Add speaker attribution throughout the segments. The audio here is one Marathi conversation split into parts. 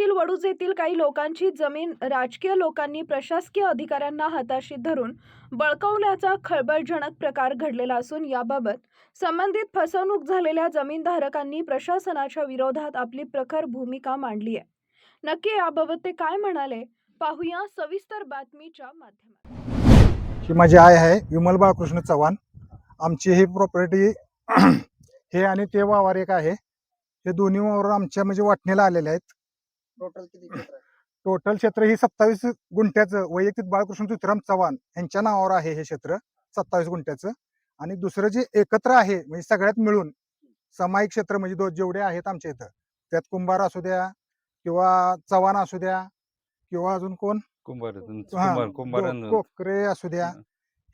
Speaker 1: जिल्ह्यातील वडूज येथील काही लोकांची जमीन राजकीय लोकांनी प्रशासकीय अधिकाऱ्यांना हाताशी धरून बळकवल्याचा खळबळजनक प्रकार घडलेला असून याबाबत संबंधित फसवणूक झालेल्या जमीनधारकांनी प्रशासनाच्या विरोधात आपली प्रखर भूमिका मांडली आहे. नक्की याबाबत ते काय म्हणाले? पाहूया सविस्तर बातमीच्या माध्यमात
Speaker 2: ही माझी आई आहे विमल बाळकृष्ण चव्हाण. आमची ही प्रॉपर्टी हे आणि ते वावर एक आहे. हे दोन्ही वावर आमच्या म्हणजे वाटणीला आलेले आहेत.
Speaker 3: टोटल किती क्षेत्र आहे?
Speaker 2: टोटल क्षेत्र ही सत्तावीस गुंठ्याचं वैयक्तिक बाळकृष्ण तुकाराम चव्हाण यांच्या नावावर आहे हे क्षेत्र सत्तावीस गुंठ्याचं. आणि दुसरं जे एकत्र आहे म्हणजे सगळ्यात मिळून सामायिक क्षेत्र म्हणजे दो जेवढे आहेत आमच्या इथं त्यात कुंभार असू द्या किंवा चव्हाण असू द्या किंवा अजून कोण?
Speaker 4: कुंभार
Speaker 2: हा,
Speaker 4: कुंभार कुंभार
Speaker 2: को- कोकरे असू द्या.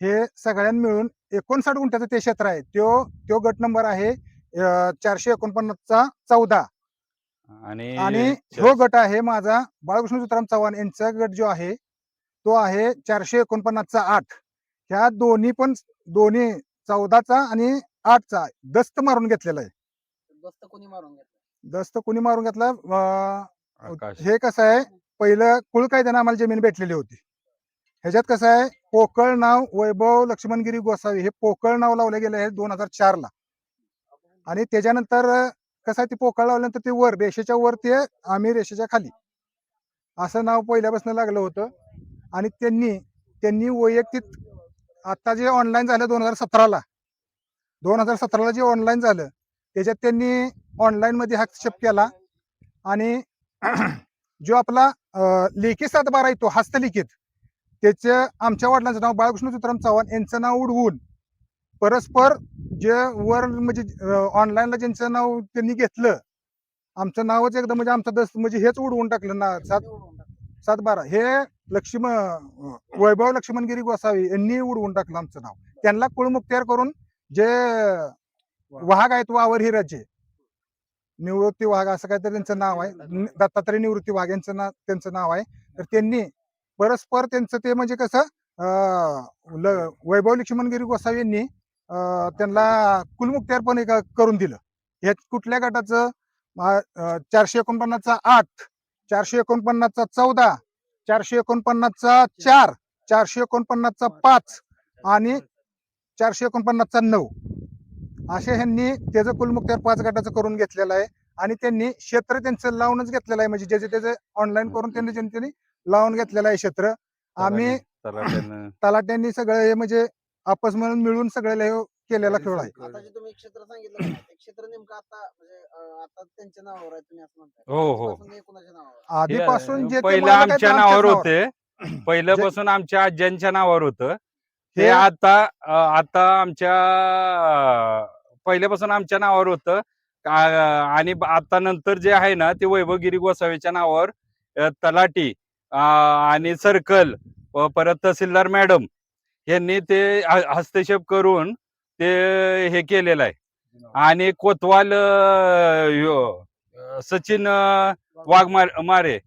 Speaker 2: हे. सगळ्यांनी मिळून एकोणसाठ गुंठ्याचं ते क्षेत्र आहे. तो तो गट नंबर आहे अं, चारशे एकोणपन्नासचा चौदा.
Speaker 4: आणि
Speaker 2: आणि हो गट आहे माझा बाळकृष्ण तुकाराम चव्हाण यांचा गट जो आहे तो आहे चारशे एकोणपन्नासचा आठ. ह्या दोन्ही पण दोन्ही चौदाचा आणि आठचा दस्त मारून घेतलेला आहे.
Speaker 3: दस्त कोणी मारून घेतलं?
Speaker 2: दस्त कुणी मारून घेतला? अं,
Speaker 4: आकाश.
Speaker 2: हे कसं आहे पहिलं कुळ कायद्यानं आम्हाला जमीन भेटलेली होती. ह्याच्यात कसं आहे पोकळ नाव वैभव लक्ष्मणगिरी गोसावी हे पोकळ नाव लावले गेले आहे दोन हजार चार ला आणि त्याच्यानंतर कसं आहे ते पोकळ लावल्यानंतर ते वर रेषेच्या वर ते आम्ही रेषेच्या खाली. असं नाव पहिल्यापासून लागलं होतं. आणि त्यांनी त्यांनी वैयक्तिक आता जे ऑनलाईन झालं दोन हजार सतराला दोन हजार सतराला जे ऑनलाईन झालं त्याच्यात त्यांनी ऑनलाईनमध्ये हस्तक्षेप केला. आणि जो आपला लेखी सातबारा येतो हस्तलिखित त्याचं आमच्या वडिलांचं नाव बाळकृष्ण तुकाराम चव्हाण यांचं नाव उडवून परस्पर जे वर म्हणजे ऑनलाईनला ज्यांचं नाव त्यांनी घेतलं आमचं नावच एकदम म्हणजे आमचं दस म्हणजे हेच उडवून टाकलं ना सात. सात बारा. हे लक्ष्मण वैभव लक्ष्मणगिरी गोसावी यांनी उडवून टाकलं आमचं नाव. त्यांना कुळमुक्त्यार करून जे वाहक आहेत वावर हिराचे निवृत्ती वाघ असं काहीतरी त्यांचं नाव आहे. दत्तात्रय निवृत्ती वाघ यांचं नाव त्यांचं नाव आहे. तर त्यांनी परस्पर त्यांचं ते म्हणजे कसं वैभव लक्ष्मणगिरी गोसावी यांनी त्यांना कुलमुक्त्यार पण एक करून दिलं. हे कुठल्या गटाचं? चारशे एकोणपन्नासचा आठ चारशे एकोणपन्नासचा चौदा चारशे एकोणपन्नासचा चार चारशे एकोणपन्नासचा पाच आणि चारशे एकोणपन्नासचा नऊ. असे ह्यांनी त्याचं कुलमुक्त्यार पाच गटाचं करून घेतलेलं आहे आणि त्यांनी क्षेत्र त्यांचं लावूनच घेतलेलं आहे. म्हणजे ज्याचे त्याचे ऑनलाईन करून त्यांनी त्यांनी लावून घेतलेलं आहे क्षेत्र आम्ही
Speaker 4: तलाट्यांनी
Speaker 2: सगळं हे म्हणजे आपस म्हणून मिळून सगळ्याला हे केलेला खेळ आहे.
Speaker 3: आता जे तुम्ही क्षेत्र सांगितलं ना, ते क्षेत्र नेमकं आता म्हणजे अं, आता त्यांच्या नावावर आहे तुम्ही असं म्हणताय.
Speaker 4: हो, हो.
Speaker 3: आधीपासून हे कुणाच्या नावावर? आहे?
Speaker 2: आधीपासून जे ते
Speaker 4: पहिलं
Speaker 2: मालक आहेत
Speaker 4: आमच्या नावावर
Speaker 2: नावावर.
Speaker 4: होते. पहिल्यापासून आमच्या आज्यांच्या नावावर होतं.
Speaker 2: हे
Speaker 4: ते आता अं, आता आमच्या अं, पहिल्यापासून आमच्या नावावर होतं. आणि ब- आता नंतर जे आहे ना ते वैभवगिरी गोसावीच्या नावावर अं, अं, आणि सर्कल व परत तहसीलदार मॅडम यांनी ते हस्तक्षेप करून ते हे केलेलं आहे. आणि कोतवाल सचिन वाघमार मारे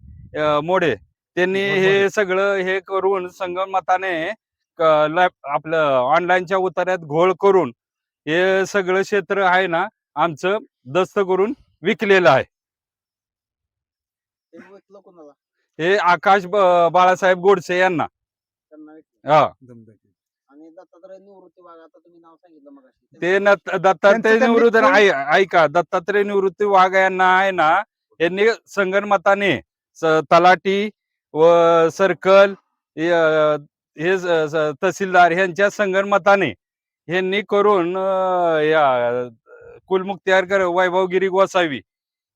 Speaker 4: मोडे त्यांनी हे सगळं हे करून संगमताने आपलं ऑनलाईनच्या उतार्यात घोळ करून हे सगळं क्षेत्र आहे ना आमचं दस्त करून विकलेलं आहे. हे आकाश बाळासाहेब गोडसे यांना. हा.
Speaker 3: दत्तात्रय निवृत्ती वाघ आता तुम्ही नाव सांगितलं मग
Speaker 4: ते न- दत्तात्रय निवृत्ती ऐ- ऐका दत्तात्रय निवृत्ती वाघ यांना आहे ना यांनी संगणमताने स- तलाठी व सर्कल हे अ, हे तहसीलदार यांच्या संगणमताने यांनी करून अ, या कुलमुक्त्यार कर वैभवगिरी गोसावी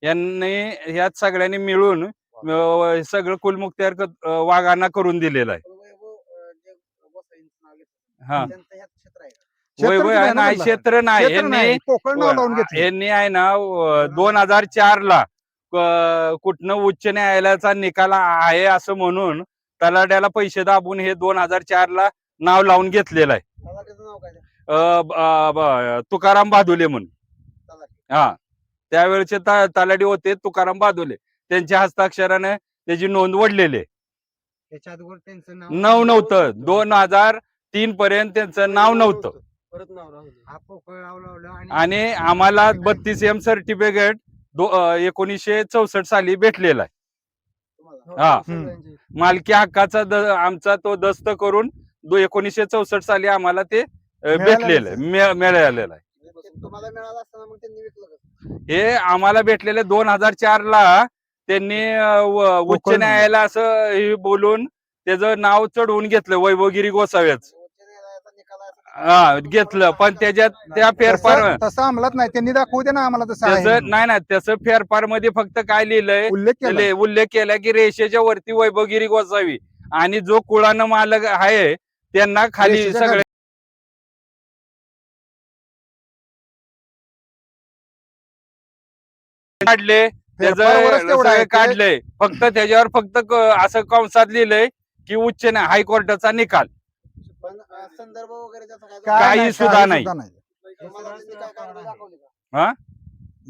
Speaker 4: यांनी ह्यात सगळ्यांनी मिळून अ, सगळं कुलमुक्त्यार क- अ, वाघांना करून दिलेलं आहे. हा.
Speaker 3: त्यांचं ह्यात क्षेत्र आहे. का?
Speaker 2: नाही
Speaker 4: आहे
Speaker 2: ना
Speaker 4: ना
Speaker 2: त्याला.
Speaker 4: क्षेत्र नाही.
Speaker 2: क्षेत्र नाही,
Speaker 4: यांनी
Speaker 2: पोकळ नाव लावून घेतलं.
Speaker 4: यांनी आहे ना दोन हजार चार ला क- कुठनं उच्च न्यायालयाचा निकाल आहे असं म्हणून तलाट्याला पैसे दाबून हे दोन हजार चार ला नाव लावून घेतलेलं आहे.
Speaker 3: तलाठ्याचं नाव काय आहे?
Speaker 4: अ, ब- अ, ब- तुकाराम बादुले म्हणून.
Speaker 3: तलाठी.
Speaker 4: हा. त्यावेळेचे त- तलाठी होते तुकाराम बादुले. त्यांच्या हस्ताक्षराने त्याची नोंद वडलेली आहे.
Speaker 5: त्याच्या अगोदर त्यांचं नाव
Speaker 4: नाव नव्हतं. दोन हजार तीन पर्यंत त्यांचं नाव नव्हतं.
Speaker 3: परत नाव राहू.
Speaker 5: हा आणि
Speaker 4: आम्हाला बत्तीस एम सर्टिफिकेट एकोणीसशे चौसष्ट साली भेटलेला आहे. हा.
Speaker 5: सगळ्यांची.
Speaker 4: मालकी हक्काचा द- आमचा तो दस्त करून दो एकोणीसशे चौसष्ट साली आम्हाला ते भेटलेलं आहे. मिळालेलं आहे.
Speaker 3: ते तुम्हाला मिळालं असताना मग त्यांनी विकलं कसं?
Speaker 4: हे आम्हाला भेटलेले दोन हजार चार ला त्यांनी उच्च न्यायालयाला असं हे बोलून त्याचं नाव चढवून घेतलं वैभवगिरी गोसाव्याच
Speaker 3: उच्च न्यायालयाचा निकाल आहे असं
Speaker 4: हा घेतलं. पण त्याच्यात त्या फेरफार
Speaker 2: तसं- अंमलात नाही. त्यांनी दाखवू दे ना आम्हाला तसं आहे
Speaker 4: त्याचं
Speaker 2: म्हणून.
Speaker 4: नाही ना त्याचं फेरफारमध्ये फक्त काय लिहिलंय
Speaker 2: उल्लेख केला.
Speaker 4: ले- उल्लेख केला की रेषेच्या वरती वैभवगिरी गोसावी आणि जो कुळानं मालक आहे त्यांना खाली
Speaker 2: रेषेच्या
Speaker 4: सगळे काढले. त्याचं
Speaker 2: फेरफारवरच तेवढं आहे
Speaker 4: सगळे
Speaker 2: ते.
Speaker 4: काढलंय फक्त त्याच्यावर फक्त क- असं कंसात लिहिलंय की उच्च हायकोर्टाचा निकाल.
Speaker 3: पण अं, संदर्भ वगैरे त्याचा काय
Speaker 2: काय
Speaker 4: काही
Speaker 2: नाही,
Speaker 4: सुद्धा
Speaker 2: काही
Speaker 4: नाही.
Speaker 2: सुद्धा नाही.
Speaker 3: तुम्हाला त्यांनी काय कागद दाखवली का?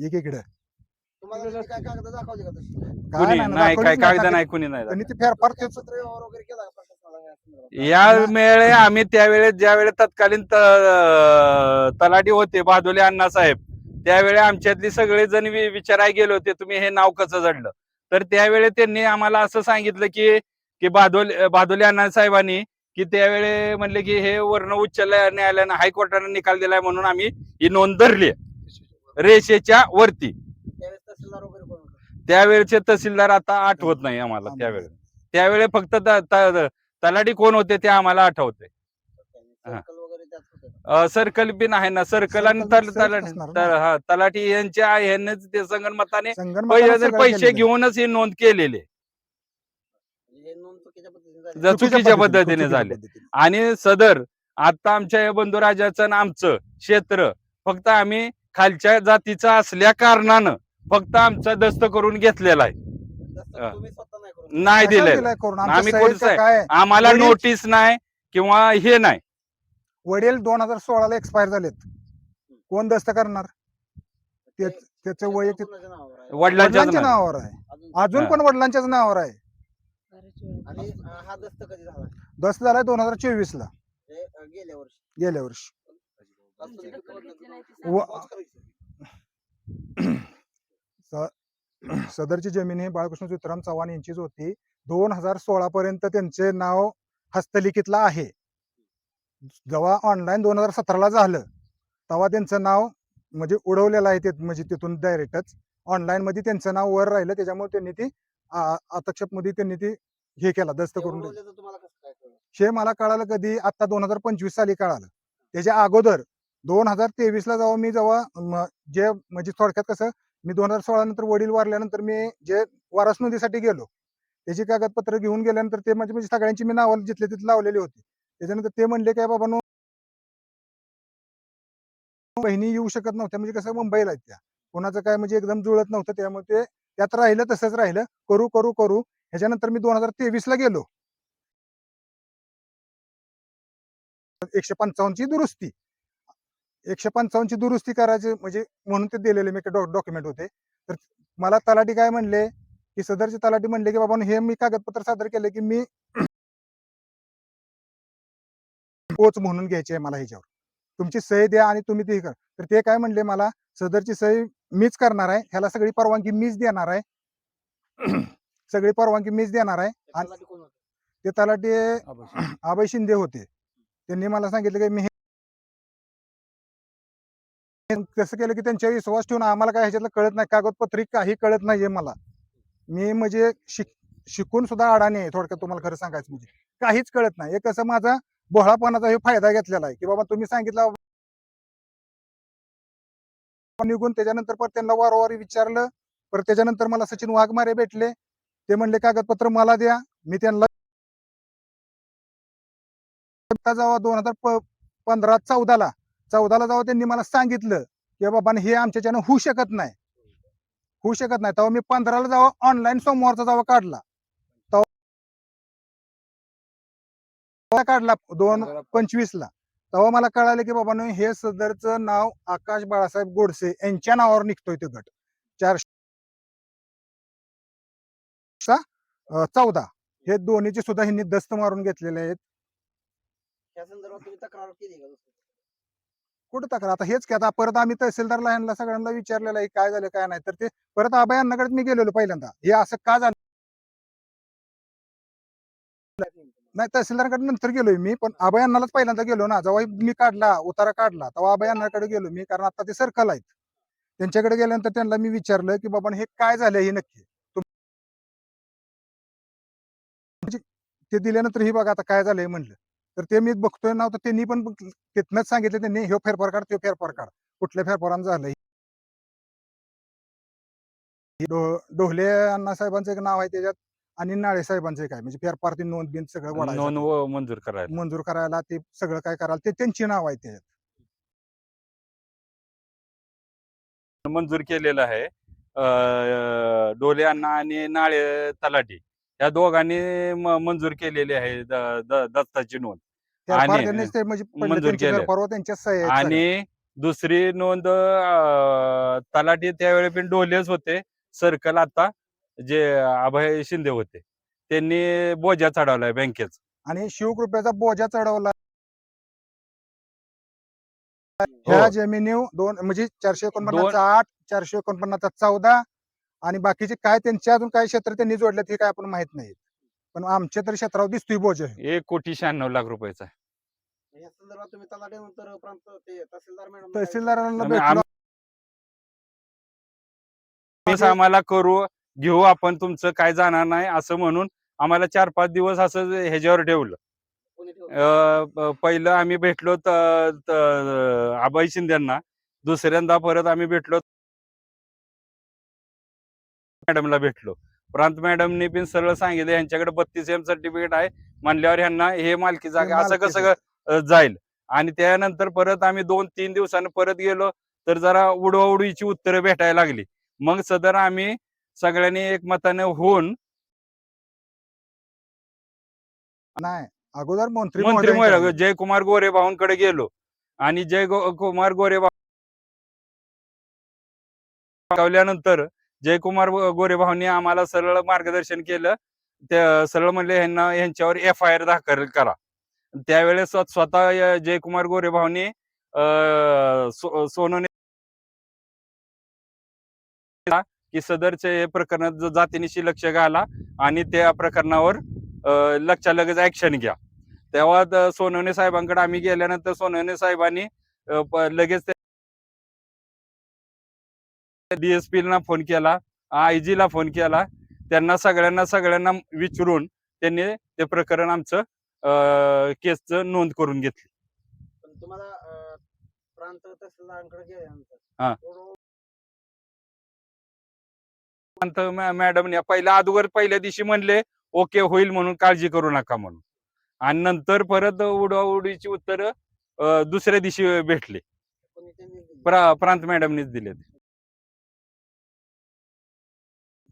Speaker 2: एक इकडे
Speaker 3: तुम्हाला त्यांनी काय कागद दाखवली का तशी
Speaker 2: काय
Speaker 4: कुणी?
Speaker 2: नाही,
Speaker 4: नाही काय कागद
Speaker 2: नाही.
Speaker 4: कुणी नाही
Speaker 2: त्यांनी ते फेरफार तेच-
Speaker 3: पत्र व्यवहार वगैरे केला का प्रशासनाला या संदर्भात?
Speaker 4: या वेळे आम्ही त्यावेळेस ज्यावेळेस तत्कालीन त- तलाठी होते बादोले अण्णासाहेब त्यावेळी आमच्यातली सगळे जण वि- विचाराय गेले होते तुम्ही हे नाव कसं जडलं? तर त्यावेळी त्यांनी आम्हाला असं सांगितलं की की बादोले बादोले अण्णासाहेबांनी की त्यावेळी म्हणले की हे वर्ण उच्च न्यायालयानं हायकोर्टानं निकाल दिलाय म्हणून आम्ही ही नोंद धरली रेषेच्या वरती
Speaker 3: त्यावेळेस?
Speaker 4: त्यावेळेचे तहसीलदार आता आठवत नाही आम्हाला त्यावेळी त्यावेळी फक्त त- त- तलाठी कोण होते ते आम्हाला आठवते.
Speaker 3: सर्कल वगैरे त्यात होतं का?
Speaker 4: सर्कल बिन आहे ना सर्कल आणि तलाठी हा, यांच्या ह्यांनीच ते संगणमताने पैसे. घेऊनच ही नोंद केलेली आहे.
Speaker 3: म्हणजे हे नोंद चुकीच्या पद्धतीने झाली.
Speaker 4: जर चुकीच्या पद्धतीने झाले.
Speaker 2: पद्धतीने.
Speaker 4: आणि सदर आता आमच्या या बंधुराजाचं आणि आमचं क्षेत्र फक्त आम्ही खालच्या जातीचं असल्या कारणानं फक्त आमचा दस्त करून घेतलेला आहे
Speaker 3: दस्तक
Speaker 4: हा.
Speaker 3: तुम्ही स्वतः नाही करून
Speaker 4: नाही
Speaker 2: कशाला
Speaker 4: दिलेलं
Speaker 2: दिलाय करून? आमच्या
Speaker 4: आम्ही कोणचं?
Speaker 2: काय?
Speaker 4: आम्हाला
Speaker 2: वडील-
Speaker 4: नोटीस नाही किंवा हे नाही
Speaker 2: वडील दोन हजार सोळाला एक्सपायर झालेत कोण दस्त करणार
Speaker 3: ते-
Speaker 2: त्याच- वैयक्तिक?
Speaker 4: वडिलांच्याच
Speaker 2: वडिलांच्या नावावर आहे
Speaker 3: अजून-
Speaker 2: अजून
Speaker 4: हा.
Speaker 2: पण वडिलांच्याच नावावर आहे
Speaker 3: आणि अं, हा दस्त कधी झाला?
Speaker 2: दस्त झालाय दोन हजार चोवीस ला
Speaker 3: अं, गेल्या वर्षी.
Speaker 2: गेल्या वर्षी.
Speaker 3: किती?
Speaker 2: व-
Speaker 3: करायचं.
Speaker 2: सदरची जमीन ही बाळकृष्ण चित्राम चव्हाण यांचीच होती. दोन हजार सोळा पर्यंत त्यांचे नाव हस्तलिखितला आहे. जेव्हा ऑनलाईन दोन हजार सतराला झालं तेव्हा त्यांचं नाव म्हणजे उडवलेलं आहे ते म्हणजे तिथून डायरेक्टच ऑनलाईन मध्ये त्यांचं नाव वर राहिलं त्याच्यामुळे त्यांनी ती आतक्षेपमध्ये त्यांनी ती हे केला दस्त करून? हे मला कळालं कधी आता दोन हजार पंचवीस साली कळालं. त्याच्या अगोदर दोन हजार तेवीस ला जेव्हा मी जेव्हा जे म्हणजे थोडक्यात कसं मी दोन हजार सोळा नंतर वडील वारल्यानंतर मी जे वारस नोंदीसाठी गेलो त्याची कागदपत्र घेऊन गेल्यानंतर ते म्हणजे म्हणजे सगळ्यांची मी नावं जिथले तिथे लावलेली होती. त्याच्यानंतर ते म्हणले काय बाबा नो बहिणी येऊ शकत नव्हत्या. म्हणजे कसं मुंबईला त्या. कोणाचं काय म्हणजे एकदम जुळत नव्हतं त्यामुळे ते त्यात राहिलं तसंच राहिलं. करू करू करू. ह्याच्यानंतर मी दोन हजार तेवीस ला गेलो. एकशे पंचावन्नची दुरुस्ती. एकशे पंचावन्नची दुरुस्ती करायची म्हणजे म्हणून ते दिलेले मी डॉक्युमेंट होते. तर मला तलाठी काय म्हणले की सदरचे तलाठी म्हणले की बाबा हे मी कागदपत्र सादर केले की मी पोच म्हणून घ्यायची आहे मला ह्याच्यावर. तुमची सही द्या आणि तुम्ही ते हे करा. तर ते काय म्हणले मला सदरची सही मीच करणार आहे ह्याला सगळी परवानगी मीच देणार आहे. सगळी परवानगी मीच देणार आहे.
Speaker 3: ते
Speaker 2: आणि? ते तलाठी आबाई शिंदे होते. त्यांनी मला सांगितलं की मी हे कसं केलं की त्यांच्यावर विश्वास ठेवून आम्हाला काय ह्याच्यातलं कळत नाही कागदपत्री काही कळत नाहीये मला. मी म्हणजे शिक शिकून सुद्धा अडाणी आहे थोडक्यात तुम्हाला खरं सांगायचं म्हणजे. काहीच कळत नाही. हे कसं माझा बोहळापणाचा हे फायदा घेतलेला आहे की बाबा तुम्ही सांगितलं निघून त्याच्यानंतर परत त्यांना वारंवार विचारलं. परत त्याच्यानंतर मला सचिन वाघमारे भेटले. ते म्हणले कागदपत्र मला द्या मी त्यांना जेव्हा दोन हजार पंधरा चौदाला. चौदाला जेव्हा त्यांनी मला सांगितलं की बाबा हे आमच्याच्यानं होऊ शकत नाही. होऊ शकत नाही. तेव्हा मी पंधराला जेव्हा ऑनलाईन सोमवारचा जेव्हा काढला. तेव्हा काढला दोन पंचवीस ला तेव्हा मला कळालं की बाबा हे सदरचं नाव आकाश बाळासाहेब गोडसे यांच्या नावावर निघतोय ते गट. चारशे अं, चौदा. हे दोन्हीचे सुद्धा ह्यांनी दस्त मारून घेतलेले आहेत.
Speaker 3: या संदर्भात तुम्ही तक्रार केली का दुसरी?
Speaker 2: कुठं तक्रार? आता हेच की आता परत आम्ही तहसीलदारला ह्यांना सगळ्यांना विचारलेलं आहे काय झालं काय नाही. तर ते परत आबाई यांनाकडे मी गेलेलो पहिल्यांदा. हे असं का झालं? नाही तहसीलदाराकडे नंतर गेलोय मी पण आबा यांनाच पहिल्यांदा गेलो ना. जेव्हा मी काढला उतारा काढला तेव्हा आबा यांनाकडे गेलो मी कारण आता ते सर्कल आहेत. त्यांच्याकडे गेल्यानंतर त्यांना मी विचारलं की बाबा हे काय झालं? हे नक्की ते दिल्यानंतर ही बघा आता काय झालंय म्हणलं. तर ते मी बघतोय ना तर त्यांनी पण तिथनंच सांगितलं त्यांनी ह्यो फेरफार काढ तो फेरफार काढ. कुठल्या फेरफारानं झालंय? डो- डोहले अण्णा साहेबांचं एक नाव आहे त्याच्यात आणि नाळे साहेबांचं एक आहे. म्हणजे फेरफार ती नोंद बिंद सगळं.
Speaker 4: नोंद मंजूर करायला.
Speaker 2: मंजूर करायला ते सगळं काय करायला ते त्यांची नाव आहे त्याच्यात.
Speaker 4: मंजूर केलेलं आहे. डोले अण्णा आणि नाळे तलाठी. या दोघांनी मंजूर केलेली आहे दत्ताची नोंद. आणि-
Speaker 2: म्हणजे.
Speaker 4: आणि दुसरी नोंद तलाठी त्यावेळी पण डोलेच होते. सर्कल आता जे अभय शिंदे होते. त्यांनी बोजा चढवलाय बँकेचा.
Speaker 2: आणि शिवकृपेचा बोजा चढवला. ह्या
Speaker 4: हो.
Speaker 2: जमिनी दोन म्हणजे चारशे एकोणपन्नासचा आठ चारशे एकोणपन्नासचा चौदा आणि बाकीचे काय त्यांचे अजून काय क्षेत्र त्यांनी जोडले ते काय आपण माहीत नाही पण आमच्या तर क्षेत्रावर दिसतोय बोजा हे.
Speaker 4: एक कोटी शहाण्णव लाख रुपयाचा आहे.
Speaker 3: या संदर्भात तुम्ही तलाठ्यानंतर प्रांत ते तहसीलदार मॅडम
Speaker 2: तहसीलदारांना
Speaker 4: आम्ही-
Speaker 2: भेटलो
Speaker 4: दिवस आम्हाला करू घेऊ आपण तुमचं काय जाणार नाही असं म्हणून आम्हाला चार पाच दिवस असं ह्याच्यावर ठेवलं
Speaker 3: कोणी ठेवलं?
Speaker 4: अं, प- पहिलं आम्ही भेटलो त- त- अभय शिंदेना दुसऱ्यांदा परत आम्ही भेटलो मॅडमला भेटलो. प्रांत मॅडमनी पण सरळ सांगितलं यांच्याकडे बत्तीस एम सर्टिफिकेट आहे. म्हणल्यावर ह्यांना हे मालकी जागा असं. कसं जाईल? आणि त्यानंतर परत आम्ही दोन तीन दिवसांनी परत गेलो तर जरा उडवाउडवीची उत्तरं भेटायला लागली. मग सदर आम्ही सगळ्यांनी एकमताने होऊन
Speaker 2: नाही अगोदर मंत्री
Speaker 4: मंत्री जयकुमार गोरे भाऊंकडे गेलो आणि जय गो- कुमार गोरे भाऊल्यानंतर जयकुमार गोरे भाऊंनी आम्हाला सरळ मार्गदर्शन केलं. ते सरळ म्हणले ह्यांना यांच्यावर एफ आय आर दाखल करा. त्यावेळेस स्वतः जयकुमार गोरे भाऊंनी अं, सो- की सदरचे हे प्रकरण जातीनिशी लक्ष घाला आणि त्या प्रकरणावर अं, लगेच ऍक्शन घ्या. तेव्हा सोनवणे साहेबांकडे आम्ही गेल्यानंतर सोनवणे साहेबांनी लगेच डीएसपी ला फोन केला आयजी ला फोन केला त्यांना सगळ्यांना सगळ्यांना विचारून त्यांनी ते प्रकरण आमचं केसचं नोंद करून घेतली.
Speaker 3: पण तुम्हाला प्रांत तहसीलदारांकडे
Speaker 4: हा. पहिल्या अगोदर पहिल्या दिवशी म्हणले ओके होईल म्हणून काळजी करू नका म्हणून. आणि नंतर परत उडवाउडीची उत्तर दुसऱ्या दिवशी भेटले. प्रांत मॅडमनीच दिले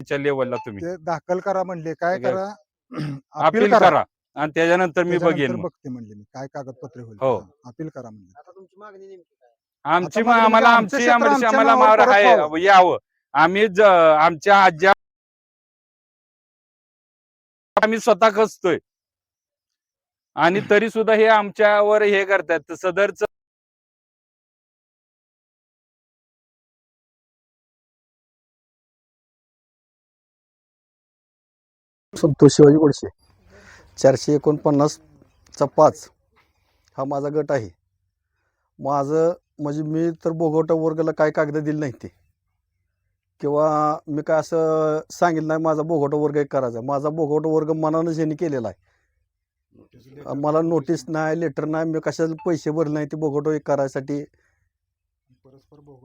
Speaker 4: तिच्या लेवलला तुम्ही
Speaker 2: ते दाखल करा म्हणले काय? करा
Speaker 4: अपील करा आणि त्याच्यानंतर मी
Speaker 2: त्याच्यानंतर
Speaker 4: बघेन मग.
Speaker 2: बघते म्हणले मी काय कागदपत्र होईल
Speaker 4: हो.
Speaker 2: अपील करा म्हणले
Speaker 3: आता तुमची मागणी नेमकी काय
Speaker 4: आमची
Speaker 2: आता
Speaker 4: मग
Speaker 2: मागणी
Speaker 4: आम्हाला
Speaker 2: म्हणजे
Speaker 4: आमची
Speaker 2: आमचं क्षेत्र
Speaker 4: आमची
Speaker 2: आमच्या
Speaker 4: आम्हाला
Speaker 2: नावावर
Speaker 4: मार
Speaker 2: परत
Speaker 4: आहे
Speaker 2: व्हावं.
Speaker 4: यावं आम्ही ज- आमच्या आज्या आम्ही स्वतः खचतोय आणि तरी सुद्धा हे आमच्यावर हे करतात सदरच
Speaker 6: संतोष शिवाजी गोडसे. चारशे एकोणपन्नासचा पाच हा माझा गट आहे. माझं म्हणजे मी तर बोगवटा वर्गाला काय कागद दिली नाही ते. किंवा मी काय असं सांगितलं नाही माझा बोगवटा वर्ग एक करायचा. माझा बोगवटा वर्ग मनानंच यांनी केलेला आहे. मला नोटीस नाही लेटर नाही मी कशाला पैसे भरले नाही ते बोगवटा एक करायसाठी.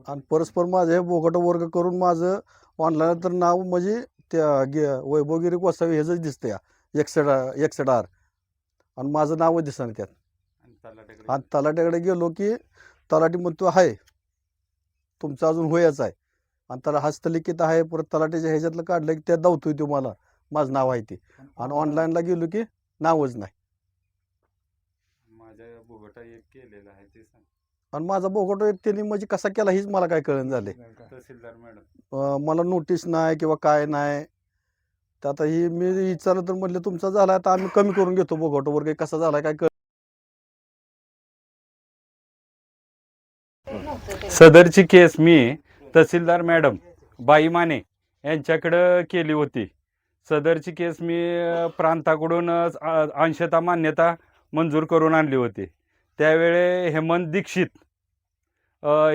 Speaker 6: आणि परस्पर माझं हे बोगवटा वर्ग करून माझं ऑनलाईन तर नाव म्हणजे त्या गे वैभवगिरी गोसावी ह्याच दिसतं या एकसठ आर आणि माझं नाव दिसणार त्यात. आणि तलाट्याकडे गेलो. की तलाठी म्हणतो आहे तुमचं अजून होयाच आहे. आणि त्याला हस्तलिखित आहे परत तलाट्याच्या ह्याच्यातलं काढलं की त्यात दावतोय तो मला. माझं नाव आहे ते. आणि ऑनलाईनला गेलो की नावच नाही.
Speaker 4: माझ्या बोगटा एक केलेला आहे ते सांग.
Speaker 6: आणि माझा बोगवटा एक त्यांनी म्हणजे कसा केला हीच मला काय कळण झाले.
Speaker 4: तहसीलदार मॅडम.
Speaker 6: मला नोटीस नाही किंवा काय नाही. तर आता ही मी विचारलं तर म्हटलं तुमचा झाला आता आम्ही कमी करून घेतो बोगवटा वर्ग. कसा झाला काय कळ
Speaker 4: सदरची केस मी तहसीलदार मॅडम बाई माने यांच्याकडं केली होती. सदरची केस मी अ, प्रांताकडून अ, अ- अंशतः मान्यता मंजूर करून आणली होती. त्यावेळे हेमंत दीक्षित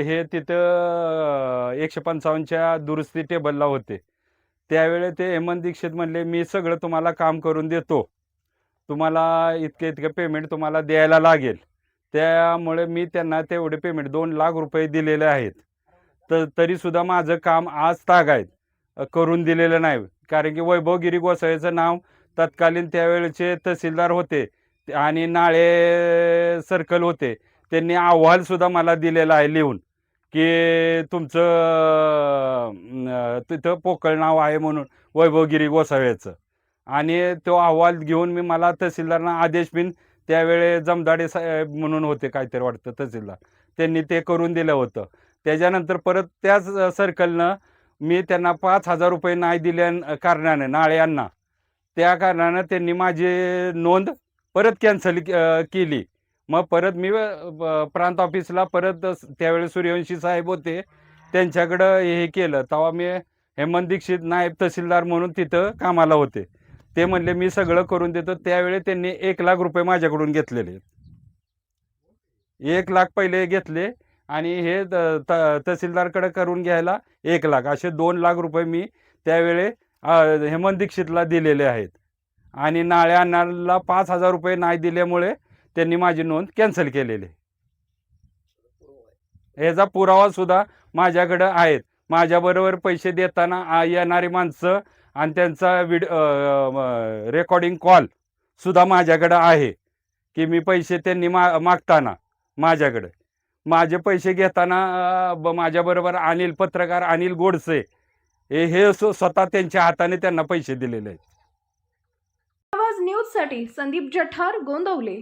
Speaker 4: हे तिथं एकशे पंचावन्नच्या दुरुस्ती टेबलला होते. त्यावेळे ते हेमंत दीक्षित म्हणले मी सगळं तुम्हाला काम करून देतो. तुम्हाला इतके इतके पेमेंट तुम्हाला द्यायला लागेल. त्यामुळे मी त्यांना तेवढे पेमेंट दोन लाख रुपये दिलेले आहेत. तर तरीसुद्धा माझं काम आज ताग आहेत. करून दिलेलं नाही. कारण की वैभवगिरी गोसाळ्याचं नाव तत्कालीन त्यावेळेचे तहसीलदार होते. आणि नाळे सर्कल होते. त्यांनी अहवालसुद्धा मला दिलेला आहे लिहून की तुमचं तिथं पोकळ नाव आहे म्हणून वैभवगिरी गोसाव्याचं. आणि तो अहवाल घेऊन मी मला तहसीलदारांना आदेश बिन त्यावेळे जमदाडे साहेब म्हणून होते काहीतरी वाटतं तहसीलदार. त्यांनी ते करून दिलं होतं. त्याच्यानंतर परत त्याच सर्कलनं मी त्यांना पाच हजार रुपये नाही दिल्या कारणानं नाळे यांना त्या कारणानं त्यांनी माझी नोंद परत कॅन्सल केली. मग परत मी प्रांत ऑफिसला परत त्यावेळी त्यावेळेस सूर्यवंशी साहेब होते. त्यांच्याकडं हे केलं. तेव्हा मी हेमंत दीक्षित नायब तहसीलदार म्हणून तिथं कामाला होते. ते म्हणले मी सगळं करून देतो. त्यावेळी त्यांनी एक लाख रुपये माझ्याकडून घेतलेले. एक लाख पहिले घेतले आणि हे त- त- तहसीलदारकडे करून घ्यायला एक लाख. असे दोन लाख रुपये मी त्यावेळे हेमंत दीक्षितला दिलेले आहेत. आणि नाळे अण्णाला पाच हजार रुपये नाही दिल्यामुळे त्यांनी माझी नोंद कॅन्सल केलेली. आहे. ह्याचा पुरावा सुद्धा माझ्याकडं आहेत. माझ्याबरोबर पैसे देताना येणारी माणसं आणि त्यांचा विड रेकॉर्डिंग कॉल सुद्धा माझ्याकडं आहे. की मी पैसे त्यांनी मा मागताना माझ्याकडं. माझे पैसे घेताना ब- माझ्याबरोबर अनिल पत्रकार अनिल गोडसे हे स्वतः त्यांच्या हाताने त्यांना पैसे दिलेले आहेत.
Speaker 1: न्यूजसाठी संदीप जठार गोंदवले.